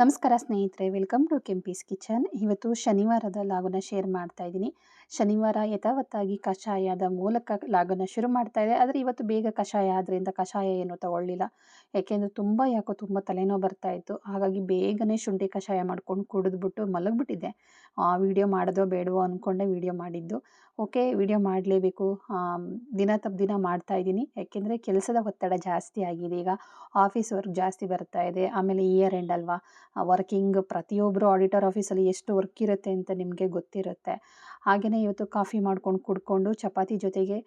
ನಮಸ್ಕಾರ ಸ್ನೇಹಿತರೆ, welcome to Kempee's kitchen. ಇವತ್ತು ಶನಿವಾರದ ಲಾಗುನ ಶೇರ್ ಮಾಡ್ತಾ ಇದ್ದೀನಿ. ಶನಿವಾರ ಯಥಾವತ್ತಾಗಿ ಕಷಾಯದ ಮೂಲಕ ಲಾಗನ್ನ ಶುರು ಮಾಡ್ತಾ ಇದೆ. ಆದರೆ ಇವತ್ತು ಬೇಗ ಕಷಾಯ ಆದ್ದರಿಂದ ಕಷಾಯ ಏನು ತಗೊಳ್ಳಿಲ್ಲ. ಯಾಕೆಂದರೆ ತುಂಬ ಯಾಕೋ ತುಂಬ ತಲೆನೋವು ಬರ್ತಾ ಇತ್ತು. ಹಾಗಾಗಿ ಬೇಗನೆ ಶುಂಠಿ ಕಷಾಯ ಮಾಡ್ಕೊಂಡು ಕುಡಿದ್ಬಿಟ್ಟು ಮಲಗಿಬಿಟ್ಟಿದ್ದೆ. ವಿಡಿಯೋ ಮಾಡೋದೋ ಬೇಡವೋ ಅಂದ್ಕೊಂಡೆ ವಿಡಿಯೋ ಮಾಡಿದ್ದು. ಓಕೆ, ವಿಡಿಯೋ ಮಾಡಲೇಬೇಕು. ದಿನ ತಪ್ಪ ದಿನ ಮಾಡ್ತಾ ಇದ್ದೀನಿ. ಯಾಕೆಂದರೆ ಕೆಲಸದ ಒತ್ತಡ ಜಾಸ್ತಿ ಆಗಿದೆ. ಈಗ ಆಫೀಸ್ ವರ್ಕ್ ಜಾಸ್ತಿ ಬರ್ತಾ ಇದೆ. ಆಮೇಲೆ ಇಯರ್ ಎಂಡ್ ಅಲ್ವಾ? ವರ್ಕಿಂಗ್ ಪ್ರತಿಯೊಬ್ಬರು ಆಡಿಟರ್ ಆಫೀಸಲ್ಲಿ ಎಷ್ಟು ವರ್ಕ್ ಇರುತ್ತೆ ಅಂತ ನಿಮಗೆ ಗೊತ್ತಿರುತ್ತೆ. ಹಾಗೆಯೇ ಇವತ್ತು ಕಾಫಿ ಮಾಡ್ಕೊಂಡು ಕುಡ್ಕೊಂಡು ಚಪಾತಿ ಜೊತೆಗೆ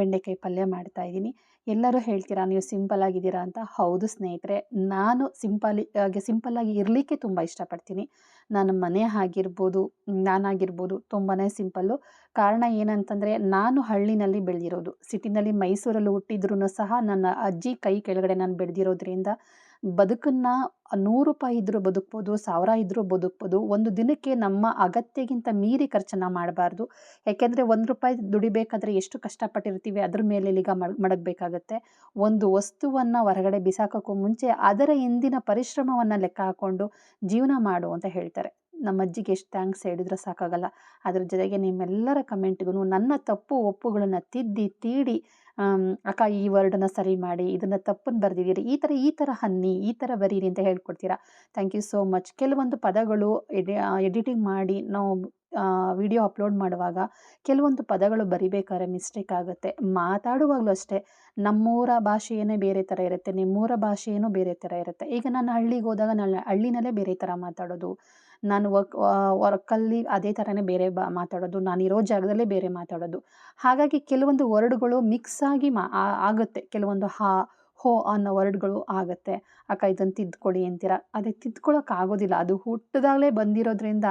ಬೆಂಡೆಕಾಯಿ ಪಲ್ಯ ಮಾಡ್ತಾ ಇದ್ದೀನಿ. ಎಲ್ಲರೂ ಹೇಳ್ತೀರಾ, ನೀವು ಸಿಂಪಲ್ ಆಗಿದ್ದೀರಾ ಅಂತ? ಹೌದು ಸ್ನೇಹಿತರೆ, ನಾನು ಸಿಂಪಲ್ ಆಗಿ ಸಿಂಪಲ್ಲಾಗಿ ಇರಲಿಕ್ಕೆ ತುಂಬ ಇಷ್ಟಪಡ್ತೀನಿ. ನನ್ನ ಮನೆ ಆಗಿರ್ಬೋದು, ನಾನಾಗಿರ್ಬೋದು ತುಂಬಾ ಸಿಂಪಲ್ಲು. ಕಾರಣ ಏನಂತಂದರೆ, ನಾನು ಹಳ್ಳಿನಲ್ಲಿ ಬೆಳೆದಿರೋದು. ಸಿಟಿನಲ್ಲಿ ಮೈಸೂರಲ್ಲಿ ಹುಟ್ಟಿದ್ರೂ ಸಹ ನನ್ನ ಅಜ್ಜಿ ಕೈ ಕೆಳಗಡೆ ನಾನು ಬೆಳೆದಿರೋದ್ರಿಂದ ಬದುಕನ್ನು ನೂರು ರೂಪಾಯಿ ಇದ್ದರೂ ಬದುಕ್ಬೋದು, ಸಾವಿರ ಇದ್ದರೂ ಬದುಕ್ಬೋದು, ಒಂದು ದಿನಕ್ಕೆ ನಮ್ಮ ಅಗತ್ಯಕ್ಕಿಂತ ಮೀರಿ ಖರ್ಚನ್ನು ಮಾಡಬಾರ್ದು. ಯಾಕೆಂದರೆ ಒಂದು ರೂಪಾಯಿ ದುಡಿಬೇಕಾದ್ರೆ ಎಷ್ಟು ಕಷ್ಟಪಟ್ಟಿರ್ತೀವಿ, ಅದ್ರ ಮೇಲೆ ಈಗ ಮಡಗಬೇಕಾಗತ್ತೆ. ಒಂದು ವಸ್ತುವನ್ನು ಹೊರಗಡೆ ಬಿಸಾಕೋಕ್ಕೂ ಮುಂಚೆ ಅದರ ಹಿಂದಿನ ಪರಿಶ್ರಮವನ್ನು ಲೆಕ್ಕ ಹಾಕ್ಕೊಂಡು ಜೀವನ ಮಾಡು ಅಂತ ಹೇಳ್ತಾರೆ. ನಮ್ಮ ಅಜ್ಜಿಗೆ ಎಷ್ಟು ಥ್ಯಾಂಕ್ಸ್ ಹೇಳಿದ್ರೆ ಸಾಕಾಗಲ್ಲ. ಅದ್ರ ಜೊತೆಗೆ ನಿಮ್ಮೆಲ್ಲರ ಕಮೆಂಟ್ಗೂ ನನ್ನ ತಪ್ಪು ಒಪ್ಪುಗಳನ್ನು ತಿದ್ದಿ, ತೀಡಿ ಅಕ್ಕ ಈ ವರ್ಡನ್ನ ಸರಿ ಮಾಡಿ, ಇದನ್ನು ತಪ್ಪನ್ನು ಬರೆದಿದ್ದೀರಿ, ಈ ಥರ ಈ ಥರ ಹನ್ನಿ, ಈ ಥರ ಬರೀರಿ ಅಂತ ಹೇಳ್ಕೊಡ್ತೀರಾ. ಥ್ಯಾಂಕ್ ಯು ಸೋ ಮಚ್ ಕೆಲವೊಂದು ಪದಗಳು ಎಡಿ ಎಡಿಟಿಂಗ್ ಮಾಡಿ ನಾವು ವಿಡಿಯೋ ಅಪ್ಲೋಡ್ ಮಾಡುವಾಗ ಕೆಲವೊಂದು ಪದಗಳು ಬರಿಬೇಕಾದ್ರೆ ಮಿಸ್ಟೇಕ್ ಆಗುತ್ತೆ. ಮಾತಾಡುವಾಗಲೂ ಅಷ್ಟೇ, ನಮ್ಮೂರ ಭಾಷೆಯೇ ಬೇರೆ ಥರ ಇರುತ್ತೆ, ನಿಮ್ಮೂರ ಭಾಷೆಯೂ ಬೇರೆ ಥರ ಇರುತ್ತೆ. ಈಗ ನಾನು ಹಳ್ಳಿಗೆ ಹೋದಾಗ ನಾನು ಹಳ್ಳಿನಲ್ಲೇ ಬೇರೆ ಥರ ಮಾತಾಡೋದು. ನಾನು ವರ್ಕ್ ವರ್ಕಲ್ಲಿ ಅದೇ ಥರನೇ ಬೇರೆ ಬ, ಮಾತಾಡೋದು ನಾನಿರೋ ಜಾಗದಲ್ಲೇ ಬೇರೆ ಮಾತಾಡೋದು. ಹಾಗಾಗಿ ಕೆಲವೊಂದು ವರ್ಡ್ಗಳು ಮಿಕ್ಸ್ ಆಗಿ ಮಾ ಆಗುತ್ತೆ. ಕೆಲವೊಂದು ಹಾ, ಹೋ ಅನ್ನೋ ವರ್ಡ್ಗಳು ಆಗುತ್ತೆ. ಅಕ್ಕ ಇದನ್ನು ತಿದ್ಕೊಳ್ಳಿ ಅಂತೀರ? ಅದೇ ತಿದ್ಕೊಳ್ಳೋಕೆ ಆಗೋದಿಲ್ಲ. ಅದು ಹುಟ್ಟಿದಾಗಲೇ ಬಂದಿರೋದ್ರಿಂದ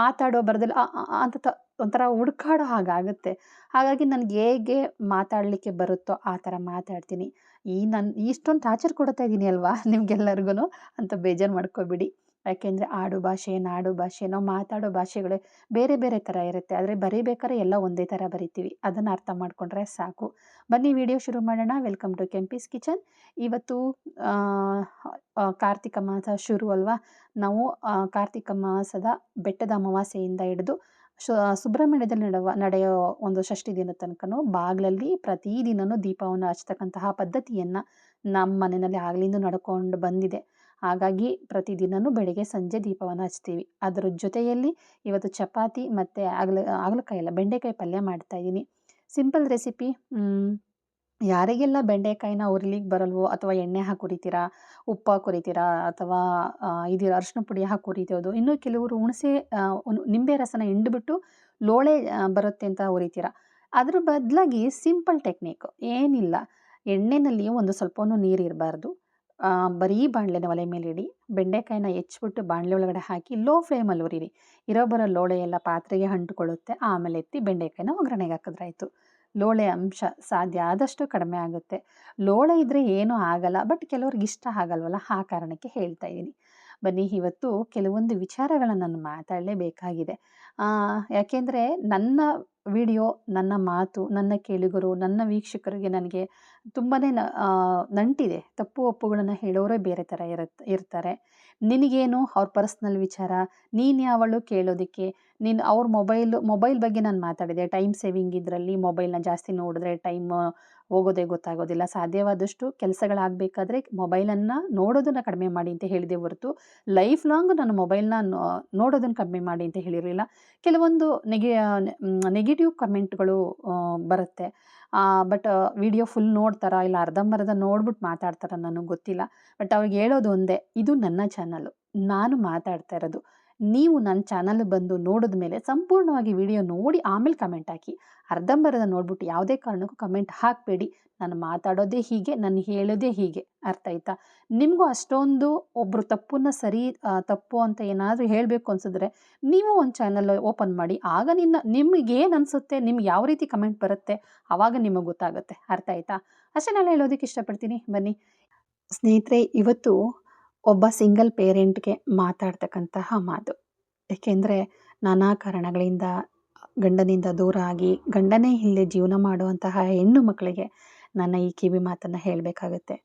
ಮಾತಾಡೋ ಬರದಲ್ಲಿ ಅಂತ ಒಂಥರ ಹುಡ್ಕಾಡೋ ಹಾಗಾಗುತ್ತೆ ಹಾಗಾಗಿ ನನಗೆ ಹೇಗೆ ಮಾತಾಡಲಿಕ್ಕೆ ಬರುತ್ತೋ ಆ ಥರ ಮಾತಾಡ್ತೀನಿ. ಈ ನನ್ನ ಇಷ್ಟೊಂದು ಟಾರ್ಚರ್ ಕೊಡ್ತಾ ಇದ್ದೀನಿ ಅಲ್ವಾ ನಿಮ್ಗೆಲ್ಲರಿಗೂ ಅಂತ ಬೇಜಾರು ಮಾಡ್ಕೊಬಿಡಿ. ಯಾಕೆಂದರೆ ಆಡು ಭಾಷೆ, ನಾಡು ಭಾಷೆ, ನಾವು ಮಾತಾಡೋ ಭಾಷೆಗಳೇ ಬೇರೆ ಬೇರೆ ಥರ ಇರುತ್ತೆ. ಆದರೆ ಬರೀಬೇಕಾದ್ರೆ ಎಲ್ಲ ಒಂದೇ ಥರ ಬರಿತೀವಿ. ಅದನ್ನು ಅರ್ಥ ಮಾಡಿಕೊಂಡ್ರೆ ಸಾಕು. ಬನ್ನಿ ವಿಡಿಯೋ ಶುರು ಮಾಡೋಣ. ವೆಲ್ಕಮ್ ಟು ಕೆಂಪಿಸ್ ಕಿಚನ್ ಇವತ್ತು ಕಾರ್ತಿಕ ಮಾಸ ಶುರು ಅಲ್ವಾ? ನಾವು ಕಾರ್ತಿಕ ಮಾಸದ ಬೆಟ್ಟದ ಅಮಾವಾಸ್ಯೆಯಿಂದ ಹಿಡಿದು ಶು ಸುಬ್ರಹ್ಮಣ್ಯದಲ್ಲಿ ನಡೆವ, ನಡೆಯೋ ಒಂದು ಷಷ್ಠಿ ದಿನದ ತನಕನೂ ಬಾಗಿಲಲ್ಲಿ ಪ್ರತಿದಿನವೂ ದೀಪವನ್ನು ಹಚ್ತಕ್ಕಂತಹ ಪದ್ಧತಿಯನ್ನು ನಮ್ಮ ಮನೆಯಲ್ಲಿ ಆಗ್ಲಿಂದ ನಡ್ಕೊಂಡು ಬಂದಿದೆ. ಹಾಗಾಗಿ ಪ್ರತಿದಿನವೂ ಬೆಳಗ್ಗೆ ಸಂಜೆ ದೀಪವನ್ನು ಹಚ್ತೀವಿ. ಅದರ ಜೊತೆಯಲ್ಲಿ ಇವತ್ತು ಚಪಾತಿ ಮತ್ತು ಆಗಲ, ಆಗಲಕಾಯಿ ಅಲ್ಲ, ಬೆಂಡೆಕಾಯಿ ಪಲ್ಯ ಮಾಡ್ತಾಯಿದ್ದೀನಿ ಸಿಂಪಲ್ ರೆಸಿಪಿ ಯಾರಿಗೆಲ್ಲ ಬೆಂಡೆಕಾಯಿನ ಉರ್ಲಿಕ್ಕೆ ಬರಲ್ವೋ ಅಥವಾ ಎಣ್ಣೆ ಹಾಕಿ ಹುರಿತೀರಾ, ಉಪ್ಪು ಹಾಕಿ ಅಥವಾ ಇದಿರ ಅರಿಶಿನ ಪುಡಿ ಹಾಕಿ ಹುರಿಯೋದು ಇನ್ನೂ ಕೆಲವರು ಹುಣಸೆ ನಿಂಬೆ ರಸನ ಹಿಂಡ್ಬಿಟ್ಟು ಲೋಳೆ ಬರುತ್ತೆ ಅಂತ ಹುರಿತೀರಾ. ಅದ್ರ ಬದಲಾಗಿ ಸಿಂಪಲ್ ಟೆಕ್ನಿಕ್ ಏನಿಲ್ಲ. ಎಣ್ಣೆಯಲ್ಲಿ ಒಂದು ಸ್ವಲ್ಪವೂ ನೀರು ಇರಬಾರ್ದು. ಬರೀ ಬಾಣಲೆನ ಒಲೆ ಮೇಲೆ ಇಡಿ, ಬೆಂಡೆಕಾಯಿನ ಹೆಚ್ಚಿಬಿಟ್ಟು ಬಾಣಲೆ ಒಳಗಡೆ ಹಾಕಿ ಲೋ ಫ್ಲೇಮಲ್ಲಿ ಉರಿರಿ ಇರೋ ಬರೋ ಲೋಳೆ ಎಲ್ಲ ಪಾತ್ರೆಗೆ ಹಂಟುಕೊಳ್ಳುತ್ತೆ ಆಮೇಲೆ ಎತ್ತಿ ಬೆಂಡೆಕಾಯಿನ ಒಗ್ಗರಣೆಗೆ ಹಾಕಿದ್ರಾಯ್ತು. ಲೋಳೆ ಅಂಶ ಸಾಧ್ಯ ಆದಷ್ಟು ಕಡಿಮೆ ಆಗುತ್ತೆ. ಲೋಳೆ ಇದ್ದರೆ ಏನೂ ಆಗಲ್ಲ, ಬಟ್ ಕೆಲವ್ರಿಗೆ ಇಷ್ಟ ಆಗಲ್ವಲ್ಲ, ಆ ಕಾರಣಕ್ಕೆ ಹೇಳ್ತಾ ಇದ್ದೀನಿ. ಬನ್ನಿ, ಇವತ್ತು ಕೆಲವೊಂದು ವಿಚಾರಗಳನ್ನು ನಾನು ಮಾತಾಡಲೇಬೇಕಾಗಿದೆ. ಯಾಕೆಂದರೆ ನನ್ನ ವಿಡಿಯೋ ನನ್ನ ಮಾತು, ನನ್ನ ಕೇಳಿಗರು, ನನ್ನ ವೀಕ್ಷಕರಿಗೆ ನನಗೆ ತುಂಬಾ ನಂಟಿದೆ. ತಪ್ಪು ಒಪ್ಪುಗಳನ್ನು ಹೇಳೋರೇ ಬೇರೆ ಥರ ಇರುತ್ತೆ ಇರ್ತಾರೆ. ನಿನಗೇನು ಅವ್ರ ಪರ್ಸ್ನಲ್ ವಿಚಾರ? ನೀನು ಯಾವಳು ಕೇಳೋದಕ್ಕೆ? ನೀನು ಅವ್ರ ಮೊಬೈಲು, ಮೊಬೈಲ್ ಬಗ್ಗೆ ನಾನು ಮಾತಾಡಿದೆ. ಟೈಮ್ ಸೇವಿಂಗ್ ಇದರಲ್ಲಿ ಮೊಬೈಲ್ನ ಜಾಸ್ತಿ ನೋಡಿದ್ರೆ ಟೈಮ್ ಹೋಗೋದೇ ಗೊತ್ತಾಗೋದಿಲ್ಲ. ಸಾಧ್ಯವಾದಷ್ಟು ಕೆಲಸಗಳಾಗಬೇಕಾದ್ರೆ ಮೊಬೈಲನ್ನು ನೋಡೋದನ್ನು ಕಡಿಮೆ ಮಾಡಿ ಅಂತ ಹೇಳಿದೆ ಹೊರತು, ಲೈಫ್ ಲಾಂಗ್ ನಾನು ಮೊಬೈಲ್ನ ನೋಡೋದನ್ನು ಕಡಿಮೆ ಮಾಡಿ ಅಂತ ಹೇಳಿರಲಿಲ್ಲ. ಕೆಲವೊಂದು ನೆಗೆ, ನೆಗೆಟಿವ್ ಕಮೆಂಟ್ಗಳು ಬರುತ್ತೆ. ಬಟ್, ವಿಡಿಯೋ ಫುಲ್ ನೋಡ್ತಾರಾ ಇಲ್ಲ ಅರ್ಧಂಬರ್ಧ ನೋಡ್ಬಿಟ್ಟು ಮಾತಾಡ್ತಾರ ನನಗೆ ಗೊತ್ತಿಲ್ಲ. ಬಟ್ ಅವ್ರಿಗೆ ಹೇಳೋದು ಒಂದೇ, ಇದು ನನ್ನ ಚಾನಲ್ಲು ನಾನು ಮಾತಾಡ್ತಾ ಇರೋದು. ನೀವು ನನ್ನ ಚಾನಲ್ ಬಂದು ನೋಡಿದ ಮೇಲೆ ಸಂಪೂರ್ಣವಾಗಿ ವಿಡಿಯೋ ನೋಡಿ ಆಮೇಲೆ ಕಮೆಂಟ್ ಹಾಕಿ. ಅರ್ಧಂಬರ್ಧ ನೋಡ್ಬಿಟ್ಟು ಯಾವುದೇ ಕಾರಣಕ್ಕೂ ಕಮೆಂಟ್ ಹಾಕಬೇಡಿ. ನಾನು ಮಾತಾಡೋದೇ ಹೀಗೆ, ನಾನು ಹೇಳೋದೇ ಹೀಗೆ. ಅರ್ಥ ಆಯ್ತಾ? ನಿಮಗೂ ಅಷ್ಟೊಂದು ಒಬ್ಬರು ತಪ್ಪನ್ನು ಸರಿ ತಪ್ಪು ಅಂತ ಏನಾದರೂ ಹೇಳಬೇಕು ಅನ್ಸಿದ್ರೆ ನೀವು ಒಂದು ಚಾನಲ್ ಓಪನ್ ಮಾಡಿ. ಆಗ ನಿನ್ನ ನಿಮಗೇನು ಅನಿಸುತ್ತೆ, ನಿಮ್ಗೆ ಯಾವ ರೀತಿ ಕಮೆಂಟ್ ಬರುತ್ತೆ ಆವಾಗ ನಿಮಗೆ ಗೊತ್ತಾಗುತ್ತೆ. ಅರ್ಥ ಆಯ್ತಾ? ಅಷ್ಟೇ ನಾನು ಹೇಳೋದಕ್ಕೆ ಇಷ್ಟಪಡ್ತೀನಿ. ಬನ್ನಿ. ಸ್ನೇಹಿತರೆ, ಇವತ್ತು ಒಬ್ಬ ಸಿಂಗಲ್ ಪೇರೆಂಟ್ಗೆ ಮಾತಾಡ್ತಕ್ಕಂತಹ ಮಾತು. ಏಕೆಂದರೆ ನಾನಾ ಕಾರಣಗಳಿಂದ, ಗಂಡನಿಂದ ದೂರ ಆಗಿ, ಗಂಡನೇ ಇಲ್ಲದೆ ಜೀವನ ಮಾಡುವಂತಹ ಹೆಣ್ಣು ಮಕ್ಕಳಿಗೆ ನನ್ನ ಈ ಕಿವಿ ಮಾತನ್ನು ಹೇಳಬೇಕಾಗತ್ತೆ.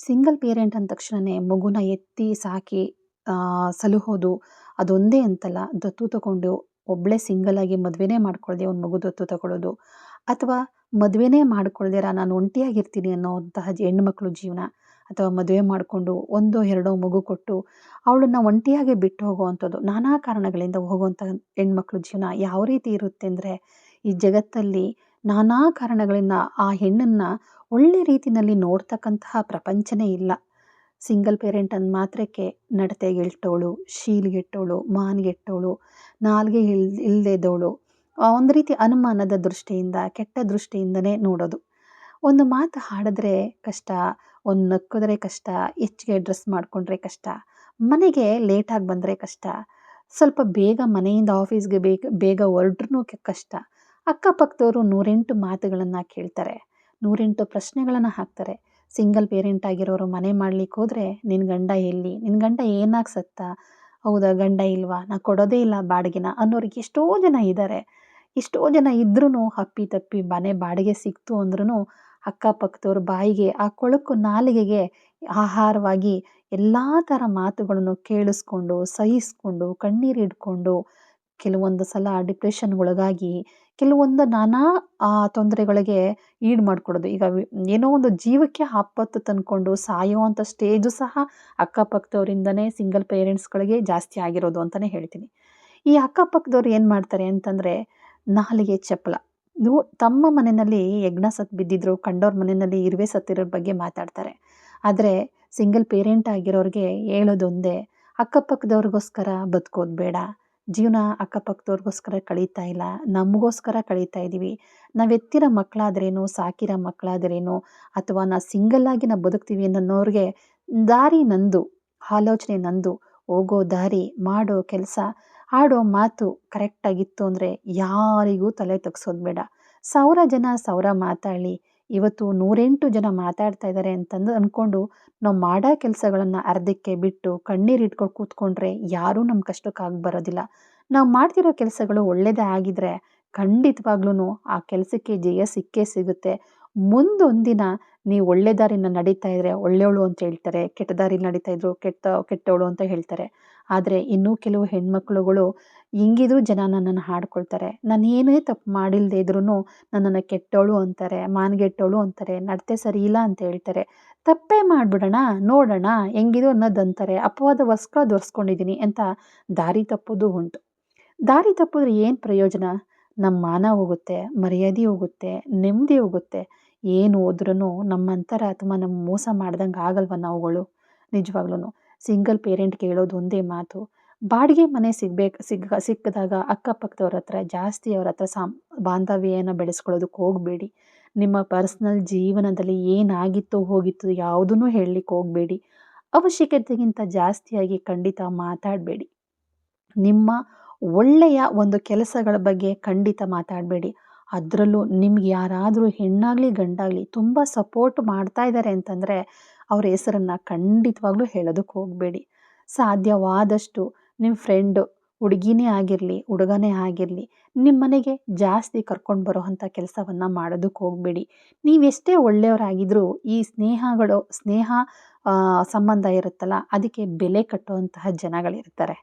ಸಿಂಗಲ್ ಪೇರೆಂಟ್ ಅಂದ ತಕ್ಷಣವೇ ಮಗುನ ಎತ್ತಿ ಸಾಕಿ ಸಲುಹೋದು ಅದೊಂದೇ ಅಂತಲ್ಲ. ದತ್ತು ತಗೊಂಡು ಒಬ್ಬಳೇ ಆಗಿ ಮದುವೆನೇ ಮಾಡ್ಕೊಳ್ದೆ ಒಂದು ಮಗು ದತ್ತು ತಗೊಳ್ಳೋದು ಅಥವಾ ಮದುವೆನೇ ಮಾಡ್ಕೊಳ್ದಿರ ನಾನು ಒಂಟಿಯಾಗಿರ್ತೀನಿ ಅನ್ನೋವಂತಹ ಮಕ್ಕಳು ಜೀವನ. ಅಥವಾ ಮದುವೆ ಮಾಡಿಕೊಂಡು ಒಂದೋ ಎರಡೋ ಮಗು ಕೊಟ್ಟು ಅವಳನ್ನ ಒಂಟಿಯಾಗಿ ಬಿಟ್ಟು ಹೋಗುವಂಥದ್ದು, ನಾನಾ ಕಾರಣಗಳಿಂದ ಹೋಗುವಂಥ ಹೆಣ್ಮಕ್ಳು ಜೀವನ ಯಾವ ರೀತಿ ಇರುತ್ತೆ ಅಂದರೆ ಈ ಜಗತ್ತಲ್ಲಿ ನಾನಾ ಕಾರಣಗಳಿಂದ ಆ ಹೆಣ್ಣನ್ನು ಒಳ್ಳೆ ರೀತಿಯಲ್ಲಿ ನೋಡ್ತಕ್ಕಂತಹ ಪ್ರಪಂಚನೇ ಇಲ್ಲ. ಸಿಂಗಲ್ ಪೇರೆಂಟ್ ಅಂದ ಮಾತ್ರಕ್ಕೆ ನಡತೆಗೆಟ್ಟವಳು ಶೀಲ್ಗೆಟ್ಟವಳು ಮಾನ್ಗೆಟ್ಟವಳು ನಾಲ್ಗೆ ಇಲ್ ಆ ಒಂದು ರೀತಿ ಅನುಮಾನದ ದೃಷ್ಟಿಯಿಂದ, ಕೆಟ್ಟ ದೃಷ್ಟಿಯಿಂದನೇ ನೋಡೋದು. ಒಂದು ಮಾತು ಹಾಡಿದ್ರೆ ಕಷ್ಟ, ಒಂದು ನಕ್ಕಿದ್ರೆ ಕಷ್ಟ, ಹೆಚ್ಚಿಗೆ ಡ್ರೆಸ್ ಮಾಡಿಕೊಂಡ್ರೆ ಕಷ್ಟ, ಮನೆಗೆ ಲೇಟಾಗಿ ಬಂದರೆ ಕಷ್ಟ, ಸ್ವಲ್ಪ ಬೇಗ ಮನೆಯಿಂದ ಆಫೀಸ್ಗೆ ಬೇಗ ಬೇಗ ಹೊರಟ್ರೂ ಕಷ್ಟ. ಅಕ್ಕಪಕ್ಕದವರು ನೂರೆಂಟು ಮಾತುಗಳನ್ನು ಕೇಳ್ತಾರೆ, ನೂರೆಂಟು ಪ್ರಶ್ನೆಗಳನ್ನು ಹಾಕ್ತಾರೆ. ಸಿಂಗಲ್ ಪೇರೆಂಟ್ ಆಗಿರೋರು ಮನೆ ಮಾಡ್ಲಿಕ್ಕೆ ಹೋದರೆ ನಿನ್ನ ಗಂಡ ಎಲ್ಲಿ? ನಿನ್ನ ಗಂಡ ಏನಾಗಿ ಸತ್ತ? ಹೌದಾ ಗಂಡ ಇಲ್ವಾ? ನಾ ಕೊಡೋದೇ ಇಲ್ಲ ಬಾಡಿಗೆನ ಅನ್ನೋರಿಗೆ ಎಷ್ಟೋ ಜನ ಇದ್ದಾರೆ ಎಷ್ಟೋ ಜನ ಇದ್ರೂ ಹಪ್ಪಿ ತಪ್ಪಿ ಮನೆ ಬಾಡಿಗೆ ಸಿಕ್ತು ಅಂದ್ರೂ ಅಕ್ಕಪಕ್ಕದವ್ರ ಬಾಯಿಗೆ, ಆ ಕೊಳಕು ನಾಲಿಗೆಗೆ ಆಹಾರವಾಗಿ ಎಲ್ಲ ಥರ ಮಾತುಗಳನ್ನು ಕೇಳಿಸ್ಕೊಂಡು, ಸಹಿಸ್ಕೊಂಡು ಕಣ್ಣೀರಿಡ್ಕೊಂಡು ಕೆಲವೊಂದು ಸಲ ಡಿಪ್ರೆಷನ್ಗೊಳಗಾಗಿ ಕೆಲವೊಂದು ನಾನಾ, ಆ, ತೊಂದರೆಗಳಿಗೆ ಈಡು ಮಾಡಿಕೊಡೋದು. ಈಗ ಏನೋ ಒಂದು ಜೀವಕ್ಕೆ ಆಪತ್ತು ತಂದ್ಕೊಂಡು ಸಾಯುವಂಥ ಸ್ಟೇಜು ಸಹ ಅಕ್ಕಪಕ್ಕದವರಿಂದನೇ ಸಿಂಗಲ್ ಪೇರೆಂಟ್ಸ್ಗಳಿಗೆ ಜಾಸ್ತಿ ಆಗಿರೋದು ಅಂತಲೇ ಹೇಳ್ತೀನಿ. ಈ ಅಕ್ಕಪಕ್ಕದವ್ರು ಏನು ಮಾಡ್ತಾರೆ ಅಂತಂದರೆ ನಾಲಿಗೆ ಚಪ್ಪಲ. ಇವು ತಮ್ಮ ಮನೆಯಲ್ಲಿ ಯಜ್ಞ ಸತ್ತು ಬಿದ್ದಿದ್ರು, ಕಂಡವ್ರ ಮನೆಯಲ್ಲಿ ಇರುವೆ ಸತ್ತಿರೋ ಬಗ್ಗೆ ಮಾತಾಡ್ತಾರೆ. ಆದರೆ ಸಿಂಗಲ್ ಪೇರೆಂಟ್ ಆಗಿರೋರಿಗೆ ಹೇಳೋದೊಂದೇ, ಅಕ್ಕಪಕ್ಕದವ್ರಿಗೋಸ್ಕರ ಬದುಕೋದು ಬೇಡ. ಜೀವನ ಅಕ್ಕಪಕ್ಕದವ್ರಿಗೋಸ್ಕರ ಕಳೀತಾ ಇಲ್ಲ. ನಮಗೋಸ್ಕರ ಕಳೀತಾ ಇದ್ದೀವಿ ನಾವು ಎತ್ತಿರೋ ಮಕ್ಕಳಾದ್ರೇನು ಸಾಕಿರೋ ಮಕ್ಕಳಾದ್ರೇನು ಅಥವಾ ನಾ ಸಿಂಗಲ್ಲಾಗಿ ನಾವು ಬದುಕ್ತೀವಿ ಅನ್ನೋರಿಗೆ ದಾರಿ ನಂದು, ಆಲೋಚನೆ ನಂದು. ಹೋಗೋ ದಾರಿ, ಮಾಡೋ ಕೆಲಸ ಆಡೋ ಮಾತು ಕರೆಕ್ಟಾಗಿತ್ತು ಅಂದರೆ ಯಾರಿಗೂ ತಲೆ ತಗ್ಸೋದು ಬೇಡ. ಸಾವಿರ ಜನ ಸಾವಿರ ಮಾತಾಡಲಿ ಇವತ್ತು ನೂರೆಂಟು ಜನ ಮಾತಾಡ್ತಾ ಇದ್ದಾರೆ ಅಂತಂದು ಅಂದ್ಕೊಂಡು ನಾವು ಮಾಡೋ ಕೆಲಸಗಳನ್ನು ಅರ್ಧಕ್ಕೆ ಬಿಟ್ಟು ಕಣ್ಣೀರು ಇಟ್ಕೊಂಡು ಕೂತ್ಕೊಂಡ್ರೆ ಯಾರೂ ನಮ್ಮ ಕಷ್ಟಕ್ಕಾಗಿ ಬರೋದಿಲ್ಲ. ನಾವು ಮಾಡ್ತಿರೋ ಕೆಲಸಗಳು ಒಳ್ಳೆಯದೇ ಆಗಿದ್ರೆ ಖಂಡಿತವಾಗ್ಲೂ ಆ ಕೆಲಸಕ್ಕೆ ಜಯ ಸಿಕ್ಕೇ ಸಿಗುತ್ತೆ. ಮುಂದೊಂದಿನ ನೀವು ಒಳ್ಳೆ ದಾರಿನ ನಡೀತಾ ಇದ್ರೆ ಒಳ್ಳೆಯವಳು ಅಂತ ಹೇಳ್ತಾರೆ, ಕೆಟ್ಟ ದಾರಿ ನಡೀತಾ ಇದ್ರು ಕೆಟ್ಟ, ಕೆಟ್ಟವಳು ಅಂತ ಹೇಳ್ತಾರೆ. ಆದರೆ ಇನ್ನೂ ಕೆಲವು ಹೆಣ್ಮಕ್ಳುಗಳು ಹಿಂಗಿದ್ರು ಜನ ನನ್ನನ್ನು ಹಾಡ್ಕೊಳ್ತಾರೆ. ನಾನು ಏನೇ ತಪ್ಪು ಮಾಡಿಲ್ಲದೆ ಇದ್ರೂ ನನ್ನನ್ನು ಕೆಟ್ಟವಳು ಅಂತಾರೆ ಮಾನ್ಗೆಟ್ಟವಳು ಅಂತಾರೆ, ನಡತೆ ಸರಿ ಇಲ್ಲ ಅಂತ ಹೇಳ್ತಾರೆ. ತಪ್ಪೇ ಮಾಡಿಬಿಡೋಣ, ನೋಡೋಣ ಹೆಂಗಿದು ಅನ್ನೋದಂತಾರೆ ಅಪವಾದ ವಸ್ಕ ದೊರೆಸ್ಕೊಂಡಿದ್ದೀನಿ ಅಂತ ದಾರಿ ತಪ್ಪೋದು ಉಂಟು. ದಾರಿ ತಪ್ಪಿದ್ರೆ ಏನು ಪ್ರಯೋಜನ? ನಮ್ಮ ಮಾನ ಹೋಗುತ್ತೆ, ಮರ್ಯಾದೆ ಹೋಗುತ್ತೆ, ನೆಮ್ಮದಿ ಹೋಗುತ್ತೆ. ಏನು ಹೋದ್ರೂ ನಮ್ಮಂತರ ಅಥವಾ ನಮ್ಮ ಮೋಸ ಮಾಡ್ದಂಗೆ ಆಗಲ್ವ ನಾವುಗಳು? ನಿಜವಾಗ್ಲೂ ಸಿಂಗಲ್ ಪೇರೆಂಟ್ ಕೇಳೋದು ಒಂದೇ ಮಾತು. ಬಾಡಿಗೆ ಮನೆ ಸಿಗ್ಬೇಕು, ಸಿಗ್, ಸಿಕ್ಕಿದಾಗ ಅಕ್ಕಪಕ್ಕದವ್ರ ಹತ್ರ, ಜಾಸ್ತಿ ಅವ್ರ ಹತ್ರ ಸಾಮ್, ಬಾಂಧವ್ಯನ ಬೆಳೆಸ್ಕೊಳ್ಳೋದಕ್ಕೆ ಹೋಗಬೇಡಿ. ನಿಮ್ಮ ಪರ್ಸ್ನಲ್ ಜೀವನದಲ್ಲಿ ಏನಾಗಿತ್ತು ಹೋಗಿತ್ತು ಯಾವುದನ್ನು ಹೇಳಲಿಕ್ಕೆ ಹೋಗಬೇಡಿ. ಅವಶ್ಯಕತೆಗಿಂತ ಜಾಸ್ತಿಯಾಗಿ ಖಂಡಿತ ಮಾತಾಡಬೇಡಿ. ನಿಮ್ಮ ಒಳ್ಳೆಯ ಒಂದು ಕೆಲಸಗಳ ಬಗ್ಗೆ ಖಂಡಿತ ಮಾತಾಡಬೇಡಿ. ಅದರಲ್ಲೂ ನಿಮ್ಗೆ ಯಾರಾದರೂ ಹೆಣ್ಣಾಗಲಿ ಗಂಡಾಗಲಿ ತುಂಬ ಸಪೋರ್ಟ್ ಮಾಡ್ತಾ ಇದ್ದಾರೆ ಅಂತಂದರೆ ಅವ್ರ ಹೆಸರನ್ನು ಖಂಡಿತವಾಗ್ಲೂ ಹೇಳೋದಕ್ಕೆ ಹೋಗಬೇಡಿ. ಸಾಧ್ಯವಾದಷ್ಟು ನಿಮ್ಮ ಫ್ರೆಂಡು ಹುಡುಗಿನೇ ಆಗಿರಲಿ, ಹುಡುಗನೇ ಆಗಿರಲಿ ನಿಮ್ಮ ಮನೆಗೆ ಜಾಸ್ತಿ ಕರ್ಕೊಂಡು ಬರೋವಂಥ ಕೆಲಸವನ್ನು ಮಾಡೋದಕ್ಕೆ ಹೋಗಬೇಡಿ. ನೀವೆಷ್ಟೇ ಒಳ್ಳೆಯವರಾಗಿದ್ದರೂ ಈ ಸ್ನೇಹಗಳು, ಸ್ನೇಹ ಸಂಬಂಧ ಇರುತ್ತಲ್ಲ, ಅದಕ್ಕೆ ಬೆಲೆ ಕಟ್ಟುವಂತಹ ಜನಗಳಿರ್ತಾರೆ.